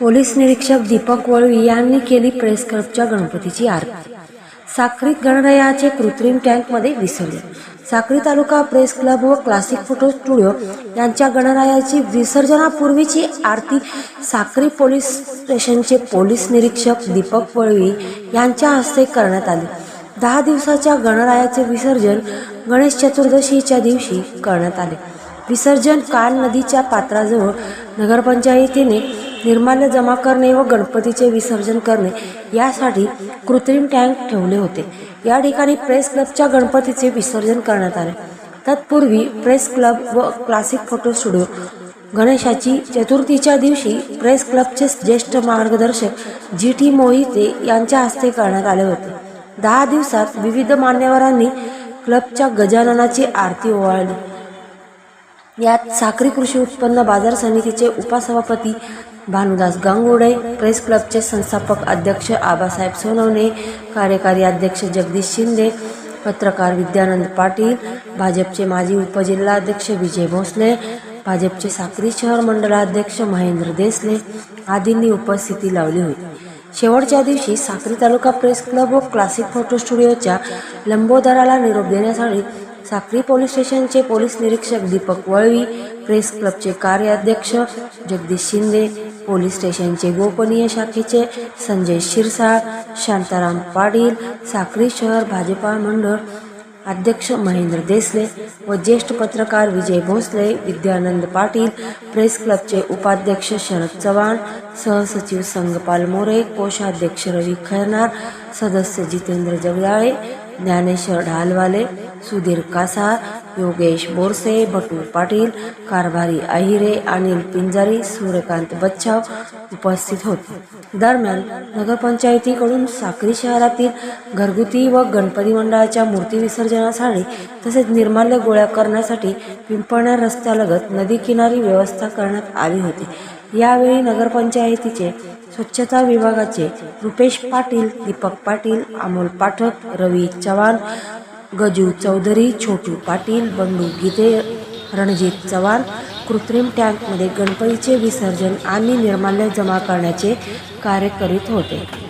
Police निरीक्षक दीपक वळवी यांनी केली प्रेस क्लबच्या गणपतीची आरती. साक्रीत गणरायाचे कृत्रिम टँकमध्ये विसर्जन. साक्री तालुका प्रेस क्लब व क्लासिक फोटो स्टुडिओ यांच्या गणरायाची विसर्जनापूर्वीची आरती साक्री पोलीस स्टेशनचे पोलीस निरीक्षक दीपक वळवी यांच्या हस्ते करण्यात आली. दहा दिवसाच्या गणरायाचे विसर्जन गणेश चतुर्दशीच्या दिवशी करण्यात आले. विसर्जन काल नदीच्या पात्राजवळ नगरपंचायतीने निर्माल्य जमा करणे व गणपतीचे विसर्जन करणे यासाठी कृत्रिम टँक ठेवले होते. या ठिकाणी प्रेस क्लबच्या गणपतीचे विसर्जन करण्यात आले. तत्पूर्वी प्रेस क्लब व क्लासिक फोटो स्टुडिओ. गणेशाची चतुर्थीच्या दिवशी प्रेस क्लबचे ज्येष्ठ मार्गदर्शक जी टी मोहिते यांच्या हस्ते करण्यात आले होते. दहा दिवसात विविध मान्यवरांनी क्लबच्या गजाननाची आरती ओवाळली. यात साखरी कृषी उत्पन्न बाजार समितीचे उपसभापती भानुदास गांगुडे प्रेस क्लबचे संस्थापक अध्यक्ष आबासाहेब सोनवणे कार्यकारी अध्यक्ष जगदीश शिंदे पत्रकार विद्यानंद पाटील भाजपचे माजी उपजिल्हाध्यक्ष विजय भोसले भाजपचे साक्री शहर मंडलाध्यक्ष महेंद्र देसले आदींनी उपस्थिती लावली होती. शेवटच्या दिवशी साक्री तालुका प्रेस क्लब व क्लासिक फोटो स्टुडिओच्या लंबोदराला निरोप देण्यासाठी साक्री पोलीस स्टेशनचे पोलीस निरीक्षक दीपक वळवी प्रेस क्लबचे कार्याध्यक्ष जगदीश शिंदे पोलीस स्टेशनचे गोपनीय शाखेचे संजय शिरसाळ शांताराम पाटील साक्री शहर भाजपा मंडळ अध्यक्ष महेंद्र देसले व ज्येष्ठ पत्रकार विजय भोसले विद्यानंद पाटील प्रेस क्लबचे उपाध्यक्ष शरद चव्हाण सहसचिव संगपाल मोरे कोषाध्यक्ष रवी खैरनार सदस्य जितेंद्र जगदाळे ज्ञानेश्वर ढालवाले सुधीर कासार योगेश बोरसे बटू पाटील कारभारी अहिरे अनिल पिंजारी सूर्यकांत बच्छाव उपस्थित होते. दरम्यान नगरपंचायतीकडून साक्री शहरातील घरगुती व गणपती मंडळाच्या मूर्ती विसर्जनासाठी तसेच निर्माल्य गोळ्या करण्यासाठी पिंपळण्या रस्त्यालगत नदी किनारी व्यवस्था करण्यात आली होती. यावेळी नगरपंचायतीचे स्वच्छता विभागाचे रुपेश पाटील दीपक पाटील अमोल पाठक रवी चव्हाण गजू चौधरी छोटू पाटील बंडू गीते रणजित चव्हाण कृत्रिम टँकमध्ये गणपतीचे विसर्जन आणि निर्माल्य जमा करण्याचे कार्य करीत होते.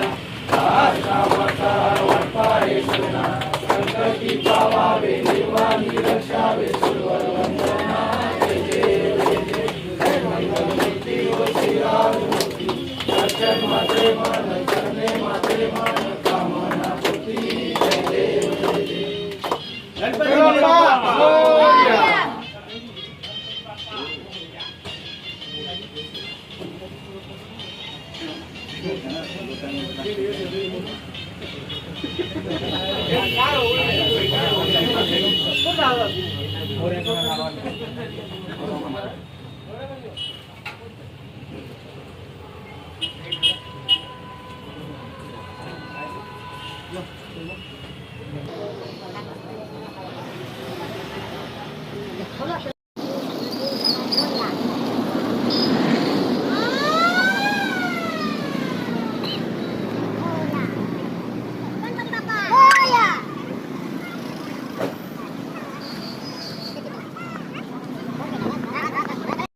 不打了，我来帮他打吧。